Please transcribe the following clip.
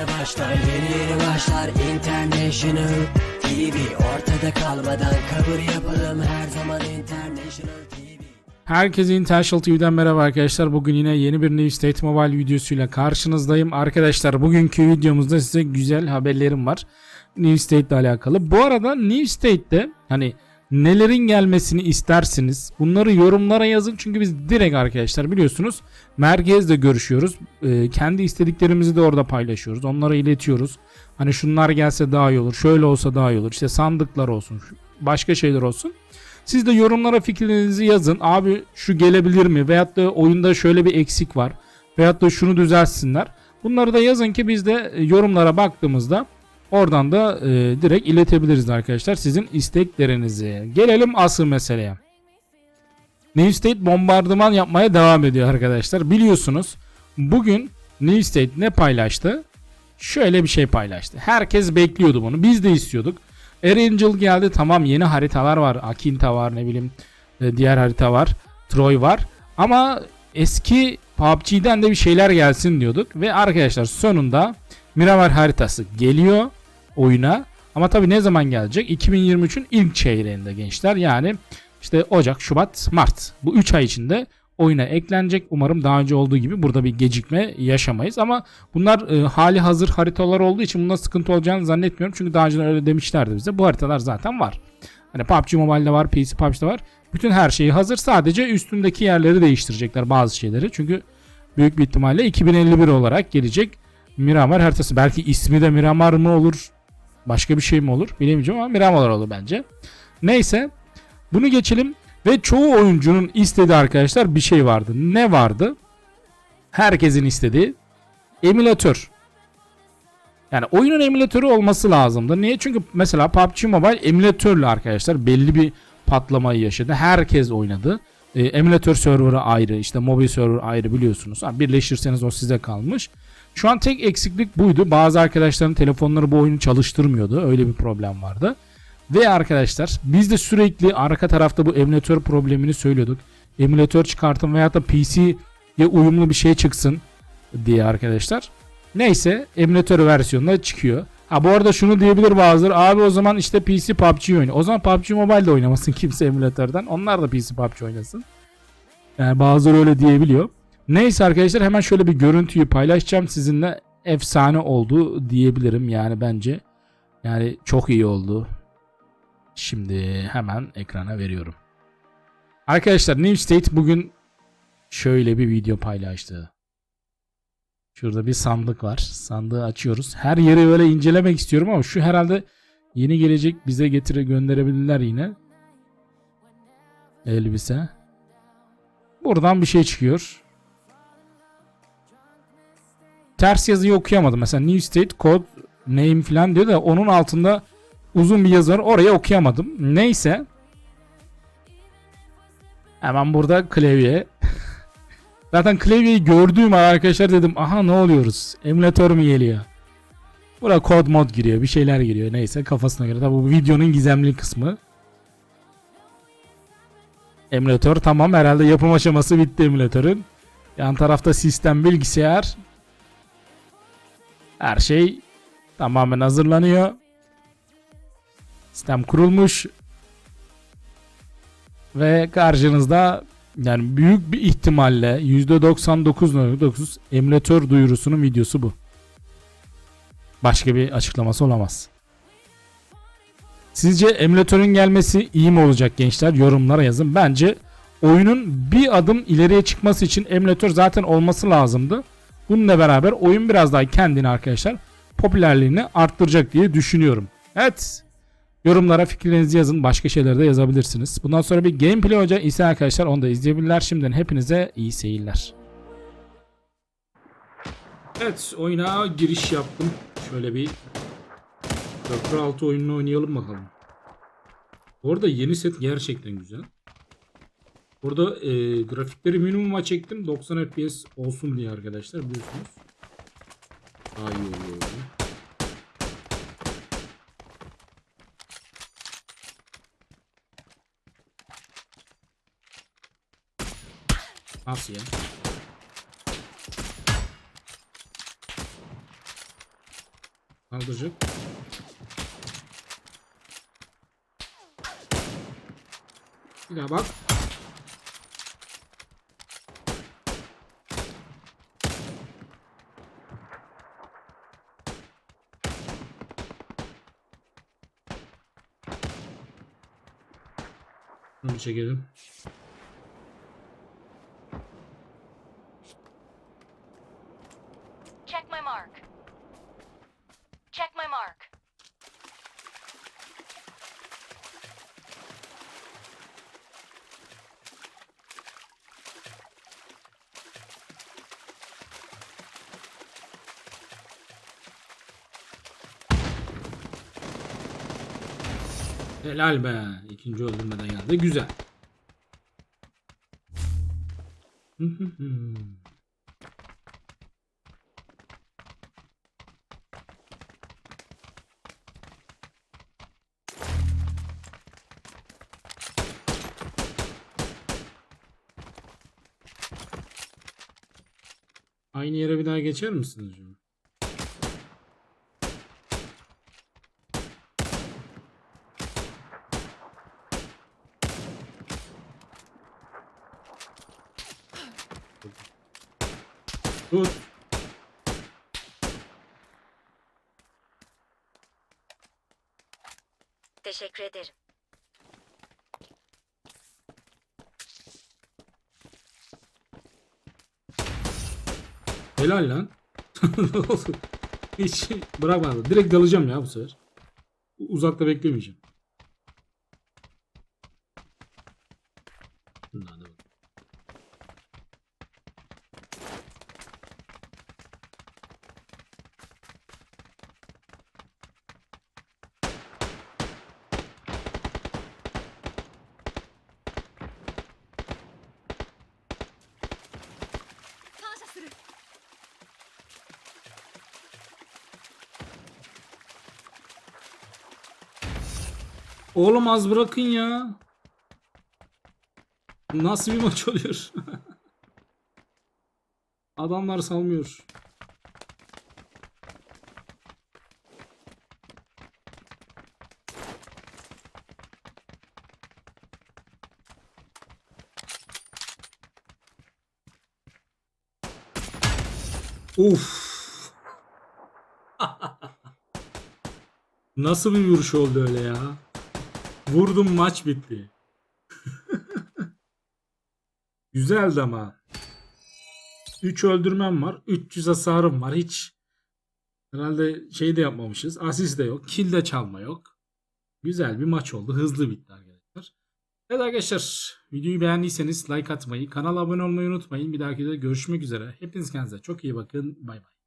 yeni başlar Yeni yeni başlar International TV Ortada kalmadan kabul yapalım Her zaman International TV Herkese International TV'den merhaba arkadaşlar. Bugün yine yeni bir New State Mobile videosuyla karşınızdayım. Arkadaşlar bugünkü videomuzda size güzel haberlerim var. New State ile alakalı. Bu arada New State'de hani nelerin gelmesini istersiniz? Bunları yorumlara yazın. Çünkü biz direkt arkadaşlar biliyorsunuz merkezde görüşüyoruz. Ee, kendi istediklerimizi de orada paylaşıyoruz. Onlara iletiyoruz. Hani şunlar gelse daha iyi olur. Şöyle olsa daha iyi olur. İşte sandıklar olsun. Başka şeyler olsun. Siz de yorumlara fikirlerinizi yazın. Abi şu gelebilir mi? Veyahut da oyunda şöyle bir eksik var. Veyahut da şunu düzeltsinler. Bunları da yazın ki biz de e, yorumlara baktığımızda oradan da e, direkt iletebiliriz arkadaşlar sizin isteklerinizi. Gelelim asıl meseleye. New State bombardıman yapmaya devam ediyor arkadaşlar. Biliyorsunuz bugün New State ne paylaştı? Şöyle bir şey paylaştı. Herkes bekliyordu bunu. Biz de istiyorduk. Erangel geldi tamam yeni haritalar var. Akinta var ne bileyim e, diğer harita var. Troy var. Ama eski PUBG'den de bir şeyler gelsin diyorduk. Ve arkadaşlar sonunda Miramar haritası geliyor oyuna. Ama tabi ne zaman gelecek? 2023'ün ilk çeyreğinde gençler. Yani işte Ocak, Şubat, Mart. Bu 3 ay içinde oyuna eklenecek. Umarım daha önce olduğu gibi burada bir gecikme yaşamayız. Ama bunlar e, hali hazır haritalar olduğu için bunda sıkıntı olacağını zannetmiyorum. Çünkü daha önce öyle demişlerdi bize. Bu haritalar zaten var. Hani PUBG Mobile'de var, PC PUBG'de var. Bütün her şeyi hazır. Sadece üstündeki yerleri değiştirecekler bazı şeyleri. Çünkü büyük bir ihtimalle 2051 olarak gelecek Miramar haritası. Belki ismi de Miramar mı olur? Başka bir şey mi olur? Bilemeyeceğim ama Miramar olur bence. Neyse. Bunu geçelim. Ve çoğu oyuncunun istediği arkadaşlar bir şey vardı. Ne vardı? Herkesin istediği emülatör. Yani oyunun emülatörü olması lazımdı. Niye? Çünkü mesela PUBG Mobile emülatörle arkadaşlar belli bir patlamayı yaşadı. Herkes oynadı. E, emülatör serverı ayrı, işte mobil server ayrı biliyorsunuz. Ha, birleştirseniz o size kalmış. Şu an tek eksiklik buydu. Bazı arkadaşların telefonları bu oyunu çalıştırmıyordu. Öyle bir problem vardı. Ve arkadaşlar biz de sürekli arka tarafta bu emülatör problemini söylüyorduk. Emülatör çıkartın veyahut da PC'ye uyumlu bir şey çıksın diye arkadaşlar. Neyse emülatör versiyonunda çıkıyor. Ha bu arada şunu diyebilir bazıları. Abi o zaman işte PC PUBG oynuyor. O zaman PUBG Mobile'de oynamasın kimse emülatörden. Onlar da PC PUBG oynasın. Yani bazıları öyle diyebiliyor. Neyse arkadaşlar hemen şöyle bir görüntüyü paylaşacağım sizinle. Efsane oldu diyebilirim yani bence. Yani çok iyi oldu. Şimdi hemen ekrana veriyorum. Arkadaşlar New State bugün şöyle bir video paylaştı. Şurada bir sandık var. Sandığı açıyoruz. Her yeri böyle incelemek istiyorum ama şu herhalde yeni gelecek bize getire gönderebilirler yine. Elbise. Buradan bir şey çıkıyor. Ters yazıyı okuyamadım. Mesela New State Code Name falan diyor da onun altında uzun bir yazı var. Orayı okuyamadım. Neyse. Hemen burada klavye. Zaten klavyeyi gördüğüm arkadaşlar dedim aha ne oluyoruz? Emülatör mü geliyor? Bura kod mod giriyor. Bir şeyler giriyor. Neyse kafasına göre. Tabi bu videonun gizemli kısmı. Emülatör tamam herhalde yapım aşaması bitti emülatörün. Yan tarafta sistem bilgisayar. Her şey tamamen hazırlanıyor. Sistem kurulmuş. Ve karşınızda yani büyük bir ihtimalle %99.9 emülatör duyurusunun videosu bu. Başka bir açıklaması olamaz. Sizce emülatörün gelmesi iyi mi olacak gençler? Yorumlara yazın. Bence oyunun bir adım ileriye çıkması için emülatör zaten olması lazımdı. Bununla beraber oyun biraz daha kendini arkadaşlar popülerliğini arttıracak diye düşünüyorum. Evet. Yorumlara fikirlerinizi yazın. Başka şeyleri de yazabilirsiniz. Bundan sonra bir gameplay hoca ise arkadaşlar onu da izleyebilirler. Şimdiden hepinize iyi seyirler. Evet oyuna giriş yaptım. Şöyle bir Köprü altı oyununu oynayalım bakalım. Bu arada yeni set gerçekten güzel. Burada e, grafikleri minimuma çektim. 90 FPS olsun diye arkadaşlar biliyorsunuz. Daha iyi oluyor. oyun. Nasıl ya? Kaldıracak. Bir daha bak. Bunu çekelim. Check my mark. Check my mark. Helal be. İkinci öldürmeden geldi. Güzel. Aynı yere bir daha geçer misiniz acaba? Dur. Teşekkür ederim. Helal lan. Hiç bırakmadı. Direkt dalacağım ya bu sefer. Uzakta beklemeyeceğim. Hadi bakalım. Oğlum az bırakın ya. Nasıl bir maç oluyor? Adamlar salmıyor. Uf. Nasıl bir vuruş oldu öyle ya? Vurdum maç bitti. Güzeldi ama. 3 öldürmem var. 300 hasarım var. Hiç herhalde şey de yapmamışız. Asist de yok. Kill de çalma yok. Güzel bir maç oldu. Hızlı bitti arkadaşlar. Evet arkadaşlar videoyu beğendiyseniz like atmayı, kanala abone olmayı unutmayın. Bir dahaki de görüşmek üzere. Hepiniz kendinize çok iyi bakın. Bay bay.